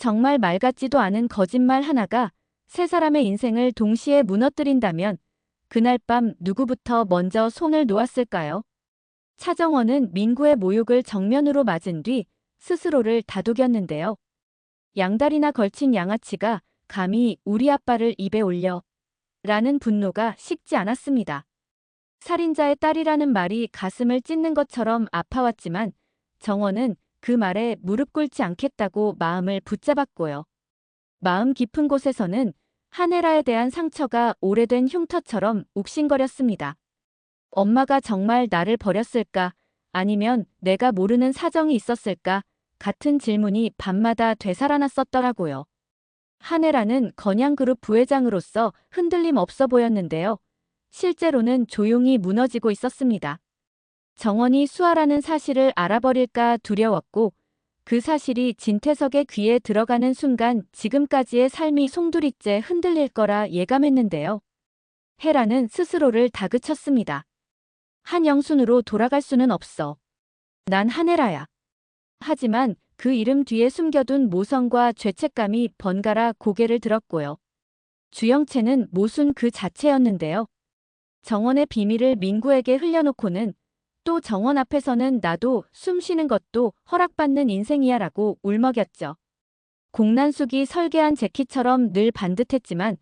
정말 말 같지도 않은 거짓말 하나가 세 사람의 인생을 동시에 무너뜨린다면 그날 밤 누구부터 먼저 손을 놓았을까요? 차정원은 민구의 모욕을 정면으로 맞은 뒤 스스로를 다독였는데요. 양다리나 걸친 양아치가 감히 우리 아빠를 입에 올려 라는 분노가 식지 않았습니다. 살인자의 딸이라는 말이 가슴을 찢는 것처럼 아파왔지만 정원은 그 말에 무릎 꿇지 않겠다고 마음을 붙잡았고요. 마음 깊은 곳에서는 하네라에 대한 상처가 오래된 흉터처럼 욱신거렸습니다. 엄마가 정말 나를 버렸을까? 아니면 내가 모르는 사정이 있었을까? 같은 질문이 밤마다 되살아났었더라고요. 하네라는 건양그룹 부회장으로서 흔들림 없어 보였는데요. 실제로는 조용히 무너지고 있었습니다. 정원이 수아라는 사실을 알아버릴까 두려웠고 그 사실이 진태석의 귀에 들어가는 순간 지금까지의 삶이 송두리째 흔들릴 거라 예감했는데요. 헤라는 스스로를 다그쳤습니다. 한영순으로 돌아갈 수는 없어. 난 한혜라야. 하지만 그 이름 뒤에 숨겨둔 모성과 죄책감이 번갈아 고개를 들었고요. 주영채는 모순 그 자체였는데요. 정원의 비밀을 민구에게 흘려놓고는 또 정원 앞에서는 나도 숨 쉬는 것도 허락받는 인생이야 라고 울먹였죠. 공난숙이 설계한 재키처럼 늘 반듯했지만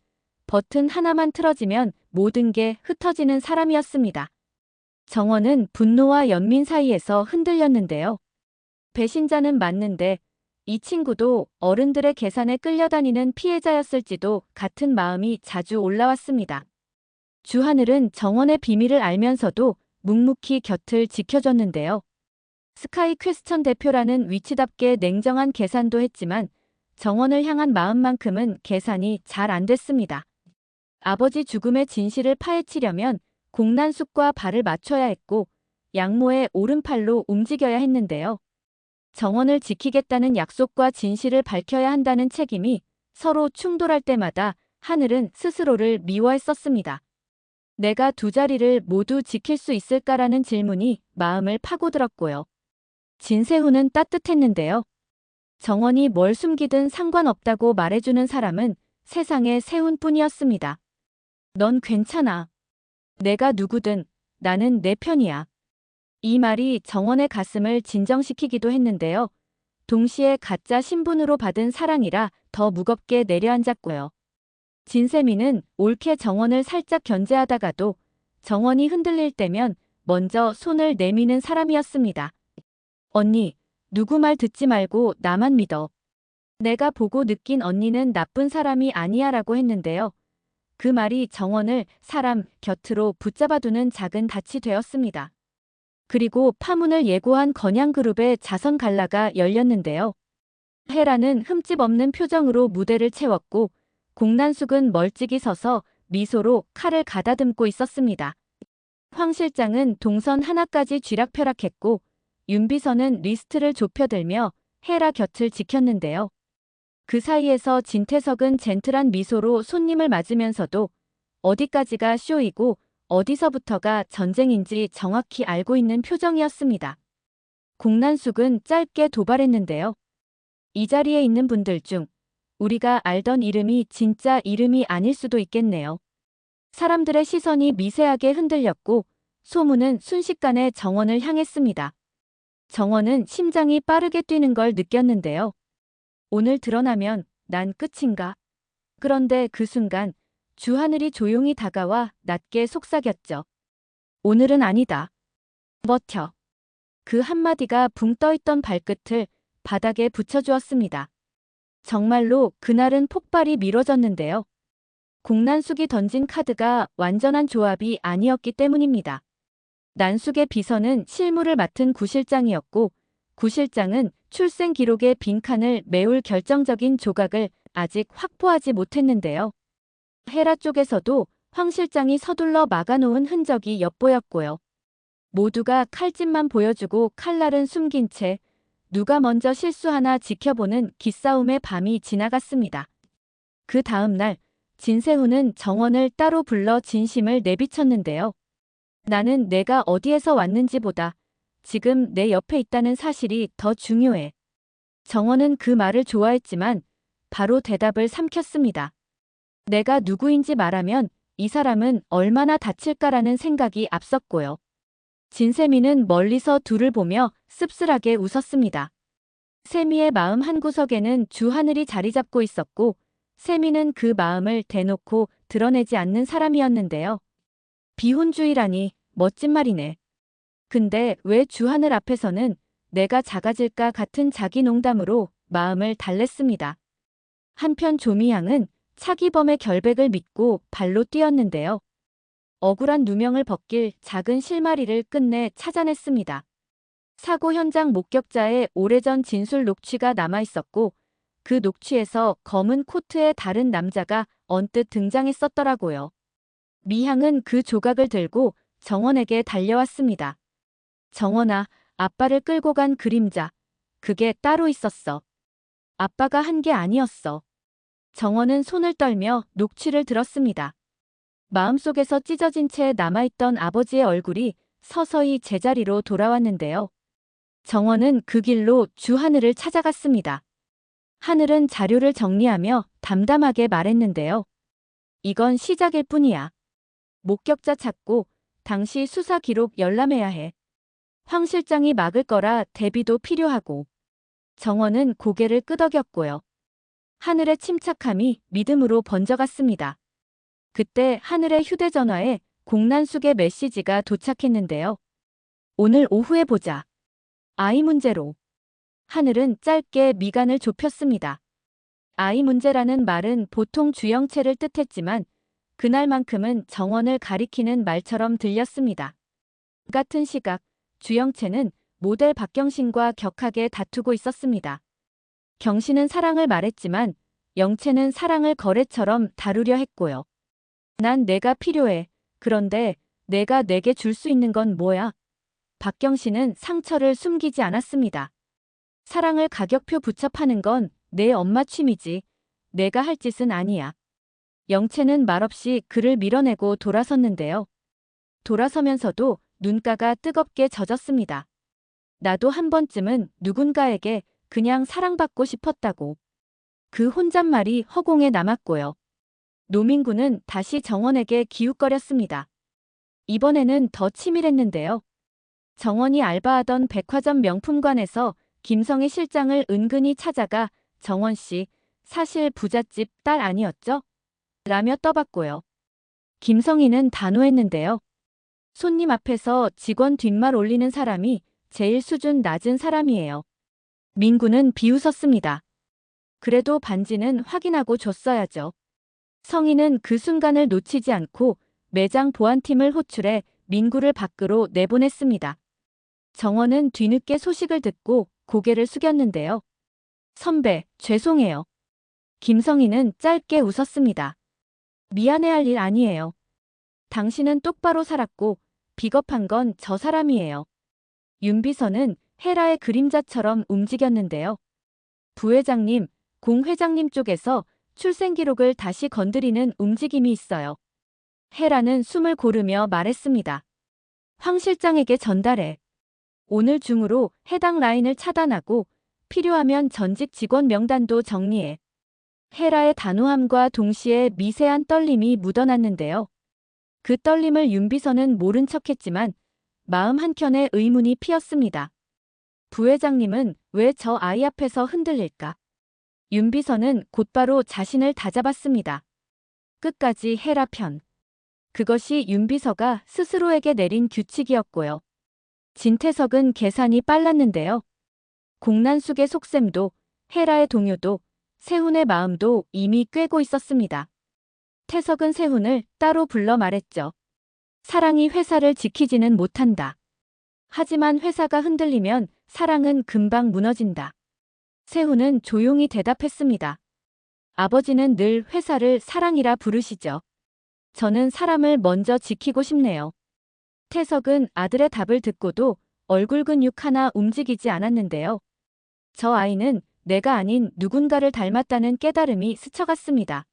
버튼 하나만 틀어지면 모든 게 흩어지는 사람이었습니다. 정원은 분노와 연민 사이에서 흔들렸는데요. 배신자는 맞는데 이 친구도 어른들의 계산에 끌려다니는 피해자였을지도 같은 마음이 자주 올라왔습니다. 주하늘은 정원의 비밀을 알면서도 묵묵히 곁을 지켜줬는데요. 스카이 퀘스천 대표라는 위치답게 냉정한 계산도 했지만 정원을 향한 마음만큼은 계산이 잘 안 됐습니다. 아버지 죽음의 진실을 파헤치려면 공난숙과 발을 맞춰야 했고 양모의 오른팔로 움직여야 했는데요. 정원을 지키겠다는 약속과 진실을 밝혀야 한다는 책임이 서로 충돌할 때마다 하늘은 스스로를 미워했었습니다. 내가 두 자리를 모두 지킬 수 있을까라는 질문이 마음을 파고들었고요. 진세훈은 따뜻했는데요. 정원이 뭘 숨기든 상관없다고 말해주는 사람은 세상에 세훈뿐이었습니다. 넌 괜찮아. 내가 누구든 나는 내 편이야. 이 말이 정원의 가슴을 진정시키기도 했는데요. 동시에 가짜 신분으로 받은 사랑이라 더 무겁게 내려앉았고요. 진세미는 옳게 정원을 살짝 견제하다가도 정원이 흔들릴 때면 먼저 손을 내미는 사람이었습니다. 언니, 누구 말 듣지 말고 나만 믿어. 내가 보고 느낀 언니는 나쁜 사람이 아니야 라고 했는데요. 그 말이 정원을 사람 곁으로 붙잡아두는 작은 닻이 되었습니다. 그리고 파문을 예고한 건양그룹의 자선 갈라가 열렸는데요. 헤라는 흠집 없는 표정으로 무대를 채웠고 공난숙은 멀찍이 서서 미소로 칼을 가다듬고 있었습니다. 황 실장은 동선 하나까지 쥐락펴락했고 윤비서는 리스트를 좁혀들며 헤라 곁을 지켰는데요. 그 사이에서 진태석은 젠틀한 미소로 손님을 맞으면서도 어디까지가 쇼이고 어디서부터가 전쟁인지 정확히 알고 있는 표정이었습니다. 공난숙은 짧게 도발했는데요. 이 자리에 있는 분들 중 우리가 알던 이름이 진짜 이름이 아닐 수도 있겠네요. 사람들의 시선이 미세하게 흔들렸고 소문은 순식간에 정원을 향했습니다. 정원은 심장이 빠르게 뛰는 걸 느꼈는데요. 오늘 드러나면 난 끝인가? 그런데 그 순간 주하늘이 조용히 다가와 낮게 속삭였죠. 오늘은 아니다. 버텨. 그 한마디가 붕 떠있던 발끝을 바닥에 붙여주었습니다. 정말로 그날은 폭발이 미뤄졌는데요. 공난숙이 던진 카드가 완전한 조합이 아니었기 때문입니다. 난숙의 비서는 실무를 맡은 구실장이었고 구실장은 출생 기록의 빈칸을 메울 결정적인 조각을 아직 확보하지 못했는데요. 헤라 쪽에서도 황 실장이 서둘러 막아놓은 흔적이 엿보였고요. 모두가 칼집만 보여주고 칼날은 숨긴 채 누가 먼저 실수하나 지켜보는 기싸움의 밤이 지나갔습니다. 그 다음 날 진세훈은 정원을 따로 불러 진심을 내비쳤는데요. 나는 내가 어디에서 왔는지보다 지금 내 옆에 있다는 사실이 더 중요해. 정원은 그 말을 좋아했지만 바로 대답을 삼켰습니다. 내가 누구인지 말하면 이 사람은 얼마나 다칠까라는 생각이 앞섰고요. 진세미는 멀리서 둘을 보며 씁쓸하게 웃었습니다. 세미의 마음 한구석에는 주하늘이 자리 잡고 있었고 세미는 그 마음을 대놓고 드러내지 않는 사람이었는데요. 비혼주의라니 멋진 말이네. 근데 왜 주하늘 앞에서는 내가 작아질까 같은 자기 농담으로 마음을 달랬습니다. 한편 조미향은 차기범의 결백을 믿고 발로 뛰었는데요. 억울한 누명을 벗길 작은 실마리를 끝내 찾아냈습니다. 사고 현장 목격자의 오래전 진술 녹취가 남아 있었고 그 녹취에서 검은 코트의 다른 남자가 언뜻 등장했었더라고요. 미향은 그 조각을 들고 정원에게 달려왔습니다. 정원아, 아빠를 끌고 간 그림자. 그게 따로 있었어. 아빠가 한 게 아니었어. 정원은 손을 떨며 녹취를 들었습니다. 마음속에서 찢어진 채 남아있던 아버지의 얼굴이 서서히 제자리로 돌아왔는데요. 정원은 그 길로 주하늘을 찾아갔습니다. 하늘은 자료를 정리하며 담담하게 말했는데요. 이건 시작일 뿐이야. 목격자 찾고 당시 수사 기록 열람해야 해. 황 실장이 막을 거라 대비도 필요하고. 정원은 고개를 끄덕였고요. 하늘의 침착함이 믿음으로 번져갔습니다. 그때 하늘의 휴대전화에 공난숙의 메시지가 도착했는데요. 오늘 오후에 보자. 아이 문제로. 하늘은 짧게 미간을 좁혔습니다. 아이 문제라는 말은 보통 주영체를 뜻했지만 그날만큼은 정원을 가리키는 말처럼 들렸습니다. 같은 시각 주영체는 모델 박경신과 격하게 다투고 있었습니다. 경신은 사랑을 말했지만 영채는 사랑을 거래처럼 다루려 했고요. 난 내가 필요해. 그런데 내가 내게 줄 수 있는 건 뭐야? 박경신은 상처를 숨기지 않았습니다. 사랑을 가격표 붙잡하는 건 내 엄마 취미지. 내가 할 짓은 아니야. 영채는 말없이 그를 밀어내고 돌아섰는데요. 돌아서면서도 눈가가 뜨겁게 젖었습니다. 나도 한 번쯤은 누군가에게 그냥 사랑받고 싶었다고. 그 혼잣말이 허공에 남았고요. 노민구는 다시 정원에게 기웃거렸습니다. 이번에는 더 치밀했는데요. 정원이 알바하던 백화점 명품관에서 김성희 실장을 은근히 찾아가 정원 씨, 사실 부잣집 딸 아니었죠? 라며 떠봤고요. 김성희는 단호했는데요. 손님 앞에서 직원 뒷말 올리는 사람이 제일 수준 낮은 사람이에요. 민구는 비웃었습니다. 그래도 반지는 확인하고 줬어야죠. 성희는 그 순간을 놓치지 않고 매장 보안팀을 호출해 민구를 밖으로 내보냈습니다. 정원은 뒤늦게 소식을 듣고 고개를 숙였는데요. 선배, 죄송해요. 김성희는 짧게 웃었습니다. 미안해할 일 아니에요. 당신은 똑바로 살았고 비겁한 건 저 사람이에요. 윤비서는 헤라의 그림자처럼 움직였는데요. 부회장님, 공 회장님 쪽에서 출생 기록을 다시 건드리는 움직임이 있어요. 헤라는 숨을 고르며 말했습니다. 황 실장에게 전달해. 오늘 중으로 해당 라인을 차단하고 필요하면 전직 직원 명단도 정리해. 헤라의 단호함과 동시에 미세한 떨림이 묻어났는데요. 그 떨림을 윤비서는 모른 척했지만 마음 한켠에 의문이 피었습니다. 부회장님은 왜 저 아이 앞에서 흔들릴까? 윤비서는 곧바로 자신을 다잡았습니다. 끝까지 헤라 편. 그것이 윤비서가 스스로에게 내린 규칙이었고요. 진태석은 계산이 빨랐는데요. 공난숙의 속셈도 헤라의 동요도 세훈의 마음도 이미 꿰고 있었습니다. 태석은 세훈을 따로 불러 말했죠. 사랑이 회사를 지키지는 못한다. 하지만 회사가 흔들리면 사랑은 금방 무너진다. 세훈은 조용히 대답했습니다. 아버지는 늘 회사를 사랑이라 부르시죠. 저는 사람을 먼저 지키고 싶네요. 태석은 아들의 답을 듣고도 얼굴 근육 하나 움직이지 않았는데요. 저 아이는 내가 아닌 누군가를 닮았다는 깨달음이 스쳐갔습니다.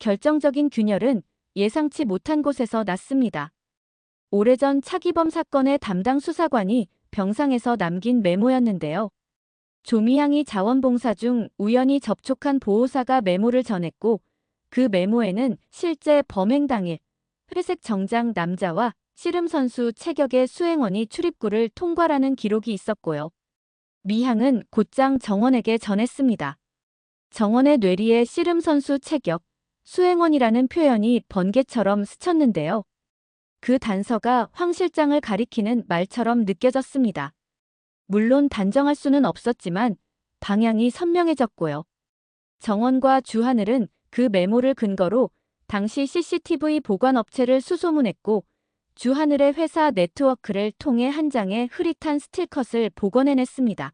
결정적인 균열은 예상치 못한 곳에서 났습니다. 오래전 차기범 사건의 담당 수사관이 병상에서 남긴 메모였는데요. 조미향이 자원봉사 중 우연히 접촉한 보호사가 메모를 전했고 그 메모에는 실제 범행 당일 회색 정장 남자와 씨름 선수 체격의 수행원이 출입구를 통과라는 기록이 있었고요. 미향은 곧장 정원에게 전했습니다. 정원의 뇌리에 씨름 선수 체격, 수행원이라는 표현이 번개처럼 스쳤는데요. 그 단서가 황 실장을 가리키는 말처럼 느껴졌습니다. 물론 단정할 수는 없었지만 방향이 선명해졌고요. 정원과 주하늘은 그 메모를 근거로 당시 CCTV 보관 업체를 수소문했고 주하늘의 회사 네트워크를 통해 한 장의 흐릿한 스틸컷을 복원해냈습니다.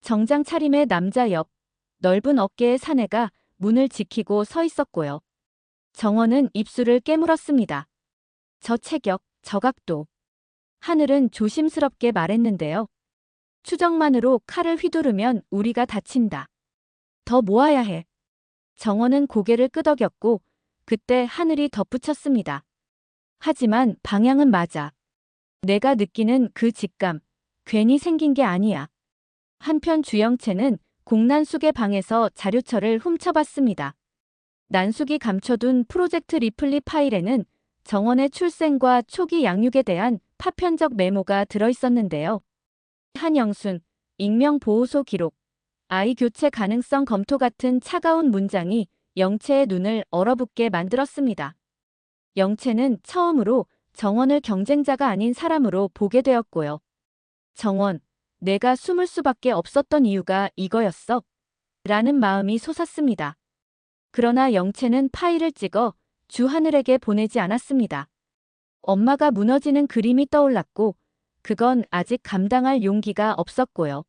정장 차림의 남자 옆, 넓은 어깨의 사내가 문을 지키고 서 있었고요. 정원은 입술을 깨물었습니다. 저 체격, 저 각도. 하늘은 조심스럽게 말했는데요. 추정만으로 칼을 휘두르면 우리가 다친다. 더 모아야 해. 정원은 고개를 끄덕였고 그때 하늘이 덧붙였습니다. 하지만 방향은 맞아. 내가 느끼는 그 직감, 괜히 생긴 게 아니야. 한편 주영채는 공난숙의 방에서 자료처를 훔쳐봤습니다. 난숙이 감춰둔 프로젝트 리플리 파일에는 정원의 출생과 초기 양육에 대한 파편적 메모가 들어있었는데요. 한영순, 익명보호소 기록, 아이 교체 가능성 검토 같은 차가운 문장이 영채의 눈을 얼어붙게 만들었습니다. 영채는 처음으로 정원을 경쟁자가 아닌 사람으로 보게 되었고요. 정원, 내가 숨을 수밖에 없었던 이유가 이거였어. 라는 마음이 솟았습니다. 그러나 영채는 파일을 찍어 주하늘에게 보내지 않았습니다. 엄마가 무너지는 그림이 떠올랐고 그건 아직 감당할 용기가 없었고요.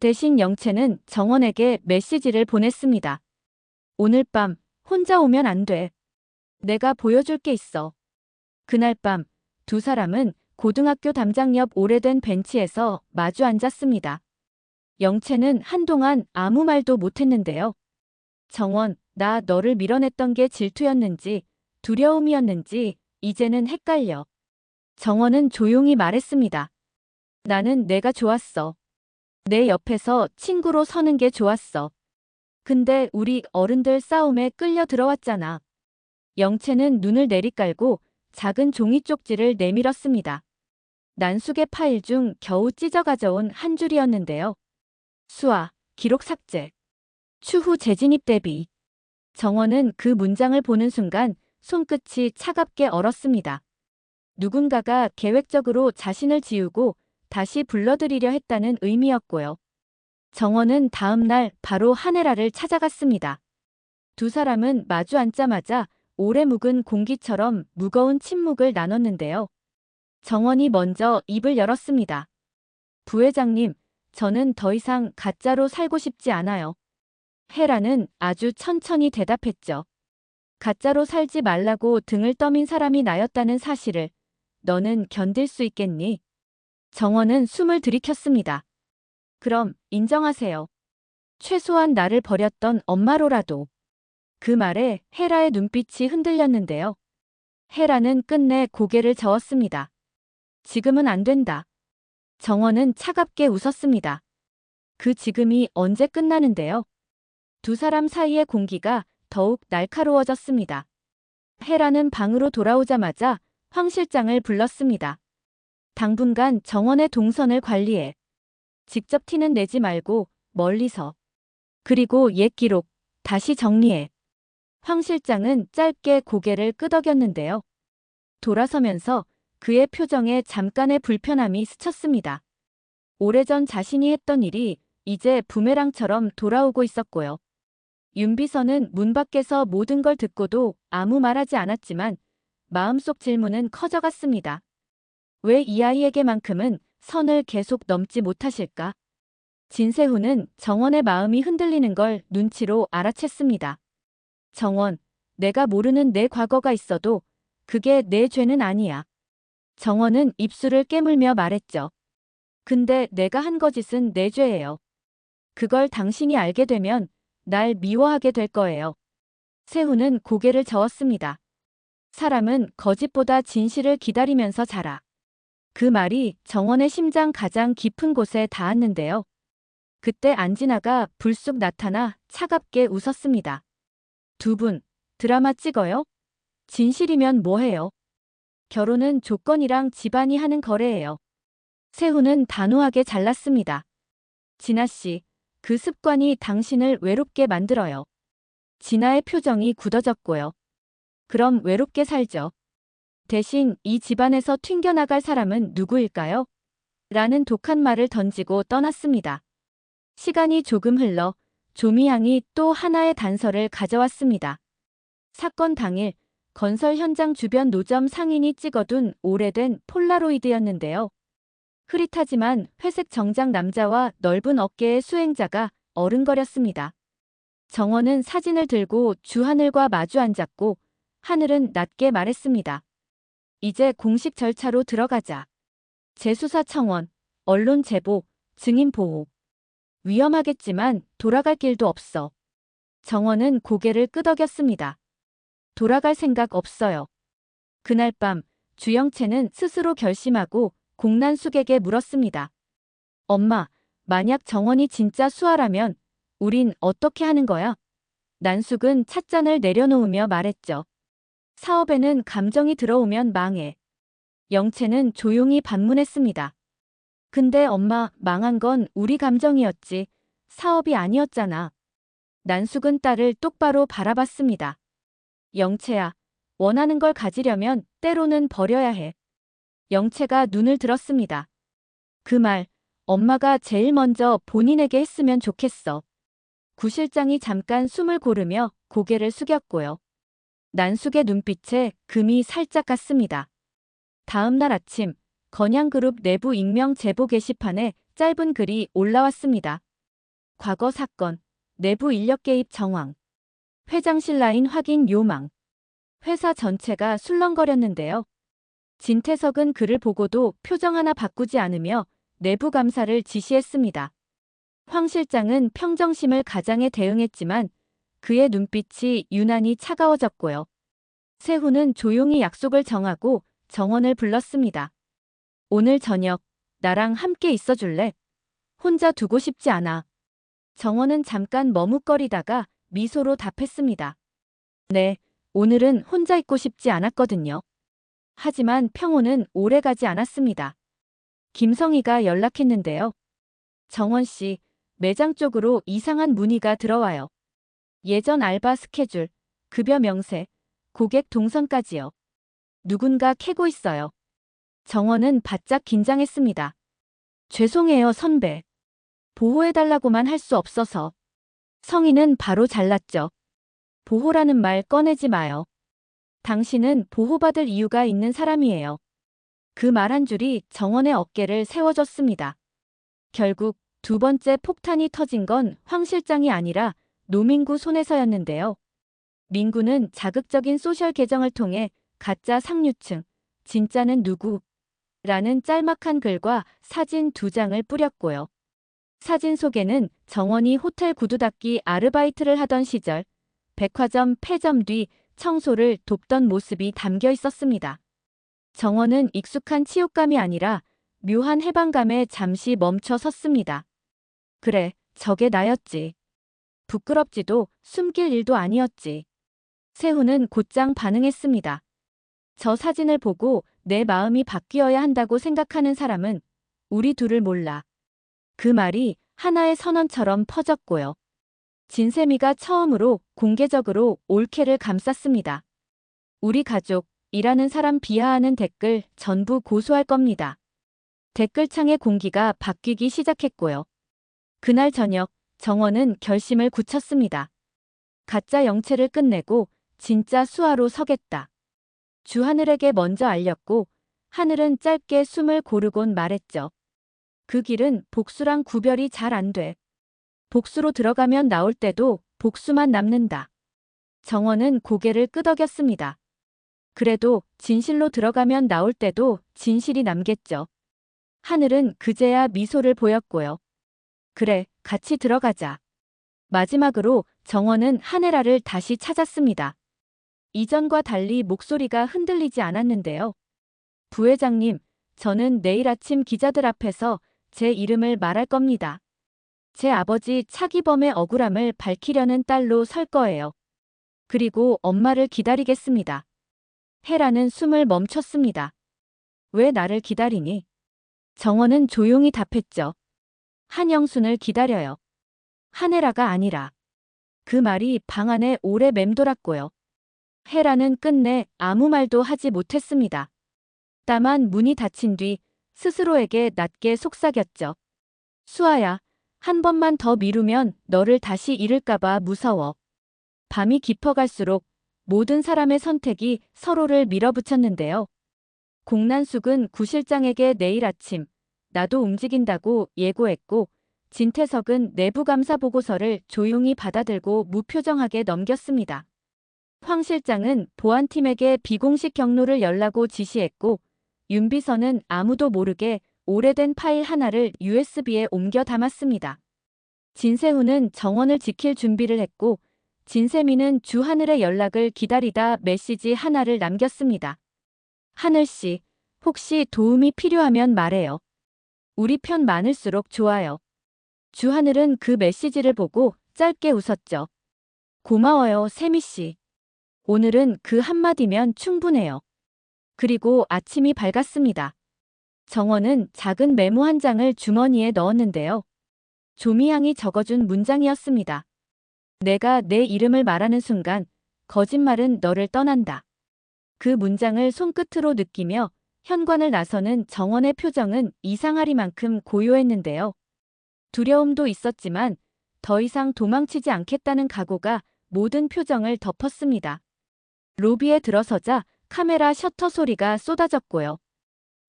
대신 영채는 정원에게 메시지를 보냈습니다. 오늘 밤 혼자 오면 안 돼. 내가 보여줄 게 있어. 그날 밤 두 사람은 고등학교 담장 옆 오래된 벤치에서 마주 앉았습니다. 영채는 한동안 아무 말도 못했는데요. 정원, 나 너를 밀어냈던 게 질투였는지 두려움이었는지 이제는 헷갈려. 정원은 조용히 말했습니다. 나는 내가 좋았어. 내 옆에서 친구로 서는 게 좋았어. 근데 우리 어른들 싸움에 끌려 들어왔잖아. 영채는 눈을 내리깔고 작은 종이 쪽지를 내밀었습니다. 난숙의 파일 중 겨우 찢어 가져온 한 줄이었는데요. 수아, 기록 삭제. 추후 재진입 대비. 정원은 그 문장을 보는 순간 손끝이 차갑게 얼었습니다. 누군가가 계획적으로 자신을 지우고 다시 불러들이려 했다는 의미였고요. 정원은 다음 날 바로 하네라를 찾아갔습니다. 두 사람은 마주 앉자마자 오래 묵은 공기처럼 무거운 침묵을 나눴는데요. 정원이 먼저 입을 열었습니다. 부회장님, 저는 더 이상 가짜로 살고 싶지 않아요. 헤라는 아주 천천히 대답했죠. 가짜로 살지 말라고 등을 떠민 사람이 나였다는 사실을 너는 견딜 수 있겠니? 정원은 숨을 들이켰습니다. 그럼 인정하세요. 최소한 나를 버렸던 엄마로라도. 그 말에 헤라의 눈빛이 흔들렸는데요. 헤라는 끝내 고개를 저었습니다. 지금은 안 된다. 정원은 차갑게 웃었습니다. 그 지금이 언제 끝나는데요? 두 사람 사이의 공기가 더욱 날카로워졌습니다. 헤라는 방으로 돌아오자마자 황 실장을 불렀습니다. 당분간 정원의 동선을 관리해. 직접 티는 내지 말고 멀리서. 그리고 옛 기록 다시 정리해. 황 실장은 짧게 고개를 끄덕였는데요. 돌아서면서 그의 표정에 잠깐의 불편함이 스쳤습니다. 오래전 자신이 했던 일이 이제 부메랑처럼 돌아오고 있었고요. 윤비서는 문 밖에서 모든 걸 듣고도 아무 말하지 않았지만 마음속 질문은 커져갔습니다. 왜 이 아이에게만큼은 선을 계속 넘지 못하실까? 진세훈은 정원의 마음이 흔들리는 걸 눈치로 알아챘습니다. 정원, 내가 모르는 내 과거가 있어도 그게 내 죄는 아니야. 정원은 입술을 깨물며 말했죠. 근데 내가 한 거짓은 내 죄예요. 그걸 당신이 알게 되면 날 미워하게 될 거예요. 세훈은 고개를 저었습니다. 사람은 거짓보다 진실을 기다리면서 자라. 그 말이 정원의 심장 가장 깊은 곳에 닿았는데요. 그때 안진아가 불쑥 나타나 차갑게 웃었습니다. 두 분, 드라마 찍어요? 진실이면 뭐해요? 결혼은 조건이랑 집안이 하는 거래예요. 세훈은 단호하게 잘랐습니다. 진아 씨, 그 습관이 당신을 외롭게 만들어요. 진아의 표정이 굳어졌고요. 그럼 외롭게 살죠. 대신 이 집안에서 튕겨나갈 사람은 누구일까요? 라는 독한 말을 던지고 떠났습니다. 시간이 조금 흘러 조미향이 또 하나의 단서를 가져왔습니다. 사건 당일 건설 현장 주변 노점 상인이 찍어둔 오래된 폴라로이드였는데요. 흐릿하지만 회색 정장 남자와 넓은 어깨의 수행자가 어른거렸습니다. 정원은 사진을 들고 주하늘과 마주 앉았고 하늘은 낮게 말했습니다. 이제 공식 절차로 들어가자. 재수사 청원, 언론 제보, 증인 보호. 위험하겠지만 돌아갈 길도 없어. 정원은 고개를 끄덕였습니다. 돌아갈 생각 없어요. 그날 밤 주영채는 스스로 결심하고 공난숙에게 물었습니다. 엄마, 만약 정원이 진짜 수아라면 우린 어떻게 하는 거야? 난숙은 찻잔을 내려놓으며 말했죠. 사업에는 감정이 들어오면 망해. 영채는 조용히 반문했습니다. 근데 엄마, 망한 건 우리 감정이었지. 사업이 아니었잖아. 난숙은 딸을 똑바로 바라봤습니다. 영채야, 원하는 걸 가지려면 때로는 버려야 해. 영채가 눈을 들었습니다. 그 말, 엄마가 제일 먼저 본인에게 했으면 좋겠어. 구 실장이 잠깐 숨을 고르며 고개를 숙였고요. 난숙의 눈빛에 금이 살짝 갔습니다. 다음 날 아침, 건양그룹 내부 익명 제보 게시판에 짧은 글이 올라왔습니다. 과거 사건, 내부 인력 개입 정황, 회장실 라인 확인 요망. 회사 전체가 술렁거렸는데요. 진태석은 글을 보고도 표정 하나 바꾸지 않으며 내부 감사를 지시했습니다. 황 실장은 평정심을 가장에 대응했지만 그의 눈빛이 유난히 차가워졌고요. 세훈은 조용히 약속을 정하고 정원을 불렀습니다. 오늘 저녁 나랑 함께 있어줄래? 혼자 두고 싶지 않아. 정원은 잠깐 머뭇거리다가 미소로 답했습니다. 네, 오늘은 혼자 있고 싶지 않았거든요. 하지만 평호는 오래 가지 않았습니다. 김성희가 연락했는데요. 정원 씨, 매장 쪽으로 이상한 문의가 들어와요. 예전 알바 스케줄, 급여 명세, 고객 동선까지요. 누군가 캐고 있어요. 정원은 바짝 긴장했습니다. 죄송해요, 선배. 보호해달라고만 할 수 없어서. 성희는 바로 잘랐죠. 보호라는 말 꺼내지 마요. 당신은 보호받을 이유가 있는 사람이에요. 그 말 한 줄이 정원의 어깨를 세워줬습니다. 결국 두 번째 폭탄이 터진 건 황 실장이 아니라 노민구 손에서였는데요. 민구는 자극적인 소셜 계정을 통해 가짜 상류층, 진짜는 누구? 라는 짤막한 글과 사진 두 장을 뿌렸고요. 사진 속에는 정원이 호텔 구두 닦기 아르바이트를 하던 시절, 백화점 폐점 뒤 청소를 돕던 모습이 담겨 있었습니다. 정원은 익숙한 치욕감이 아니라 묘한 해방감에 잠시 멈춰 섰습니다. 그래, 저게 나였지. 부끄럽지도 숨길 일도 아니었지. 세훈은 곧장 반응했습니다. 저 사진을 보고 내 마음이 바뀌어야 한다고 생각하는 사람은 우리 둘을 몰라. 그 말이 하나의 선언처럼 퍼졌고요. 진세미가 처음으로 공개적으로 올케를 감쌌습니다. 우리 가족, 이라는 사람 비하하는 댓글 전부 고소할 겁니다. 댓글창의 공기가 바뀌기 시작했고요. 그날 저녁 정원은 결심을 굳혔습니다. 가짜 영체를 끝내고 진짜 수화로 서겠다. 주하늘에게 먼저 알렸고 하늘은 짧게 숨을 고르곤 말했죠. 그 길은 복수랑 구별이 잘 안 돼. 복수로 들어가면 나올 때도 복수만 남는다. 정원은 고개를 끄덕였습니다. 그래도 진실로 들어가면 나올 때도 진실이 남겠죠. 하늘은 그제야 미소를 보였고요. 그래, 같이 들어가자. 마지막으로 정원은 하네라를 다시 찾았습니다. 이전과 달리 목소리가 흔들리지 않았는데요. 부회장님, 저는 내일 아침 기자들 앞에서 제 이름을 말할 겁니다. 제 아버지 차기범의 억울함을 밝히려는 딸로 설 거예요. 그리고 엄마를 기다리겠습니다. 헤라는 숨을 멈췄습니다. 왜 나를 기다리니? 정원은 조용히 답했죠. 한영순을 기다려요. 한혜라가 아니라. 그 말이 방 안에 오래 맴돌았고요. 헤라는 끝내 아무 말도 하지 못했습니다. 다만 문이 닫힌 뒤 스스로에게 낮게 속삭였죠. 수아야, 한 번만 더 미루면 너를 다시 잃을까봐 무서워. 밤이 깊어갈수록 모든 사람의 선택이 서로를 밀어붙였는데요. 공난숙은 구실장에게 내일 아침 나도 움직인다고 예고했고 진태석은 내부 감사 보고서를 조용히 받아들고 무표정하게 넘겼습니다. 황 실장은 보안팀에게 비공식 경로를 열라고 지시했고 윤 비서는 아무도 모르게 오래된 파일 하나를 USB에 옮겨 담았습니다. 진세훈은 정원을 지킬 준비를 했고 진세미는 주하늘의 연락을 기다리다 메시지 하나를 남겼습니다. 하늘 씨, 혹시 도움이 필요하면 말해요. 우리 편 많을수록 좋아요. 주하늘은 그 메시지를 보고 짧게 웃었죠. 고마워요, 세미 씨. 오늘은 그 한마디면 충분해요. 그리고 아침이 밝았습니다. 정원은 작은 메모 한 장을 주머니에 넣었는데요. 조미향이 적어준 문장이었습니다. 내가 내 이름을 말하는 순간 거짓말은 너를 떠난다. 그 문장을 손끝으로 느끼며 현관을 나서는 정원의 표정은 이상하리만큼 고요했는데요. 두려움도 있었지만 더 이상 도망치지 않겠다는 각오가 모든 표정을 덮었습니다. 로비에 들어서자 카메라 셔터 소리가 쏟아졌고요.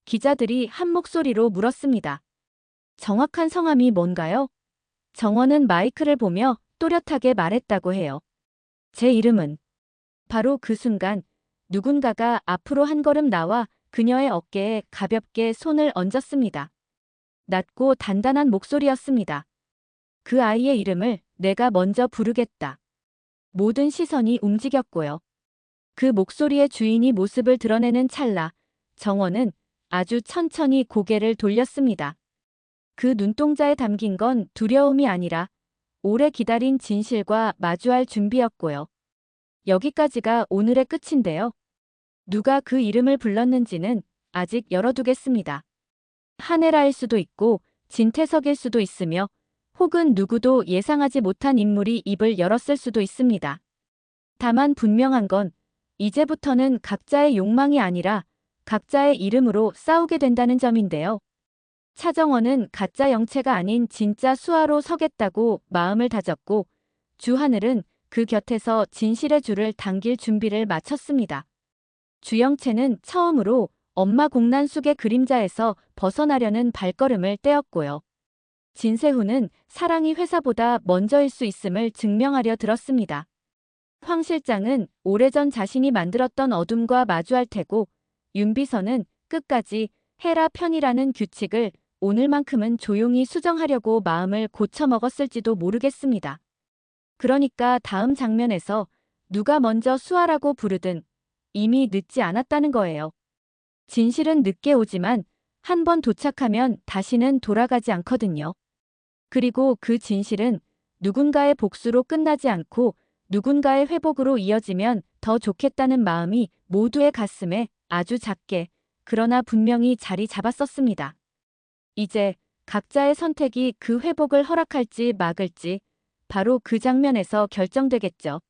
기자들이 한 목소리로 물었습니다. 정확한 성함이 뭔가요? 정원은 마이크를 보며 또렷하게 말했다고 해요. 제 이름은 바로 그 순간 누군가가 앞으로 한 걸음 나와 그녀의 어깨에 가볍게 손을 얹었습니다. 낮고 단단한 목소리였습니다. 그 아이의 이름을 내가 먼저 부르겠다. 모든 시선이 움직였고요. 그 목소리의 주인이 모습을 드러내는 찰나 정원은 아주 천천히 고개를 돌렸습니다. 그 눈동자에 담긴 건 두려움이 아니라 오래 기다린 진실과 마주할 준비였고요. 여기까지가 오늘의 끝인데요. 누가 그 이름을 불렀는지는 아직 열어두겠습니다. 한혜라일 수도 있고 진태석일 수도 있으며 혹은 누구도 예상하지 못한 인물이 입을 열었을 수도 있습니다. 다만 분명한 건 이제부터는 각자의 욕망이 아니라 각자의 이름으로 싸우게 된다는 점인데요. 차정원은 가짜 영체가 아닌 진짜 수아로 서겠다고 마음을 다졌고 주하늘은 그 곁에서 진실의 줄을 당길 준비를 마쳤습니다. 주영채는 처음으로 엄마 공난숙의 그림자에서 벗어나려는 발걸음을 떼었고요. 진세훈은 사랑이 회사보다 먼저일 수 있음을 증명하려 들었습니다. 황 실장은 오래전 자신이 만들었던 어둠과 마주할 테고 윤 비서는 끝까지 헤라 편이라는 규칙을 오늘만큼은 조용히 수정하려고 마음을 고쳐먹었을지도 모르겠습니다. 그러니까 다음 장면에서 누가 먼저 수아라고 부르든 이미 늦지 않았다는 거예요. 진실은 늦게 오지만 한 번 도착하면 다시는 돌아가지 않거든요. 그리고 그 진실은 누군가의 복수로 끝나지 않고 누군가의 회복으로 이어지면 더 좋겠다는 마음이 모두의 가슴에 아주 작게 그러나 분명히 자리 잡았었습니다. 이제 각자의 선택이 그 회복을 허락할지 막을지 바로 그 장면에서 결정되겠죠.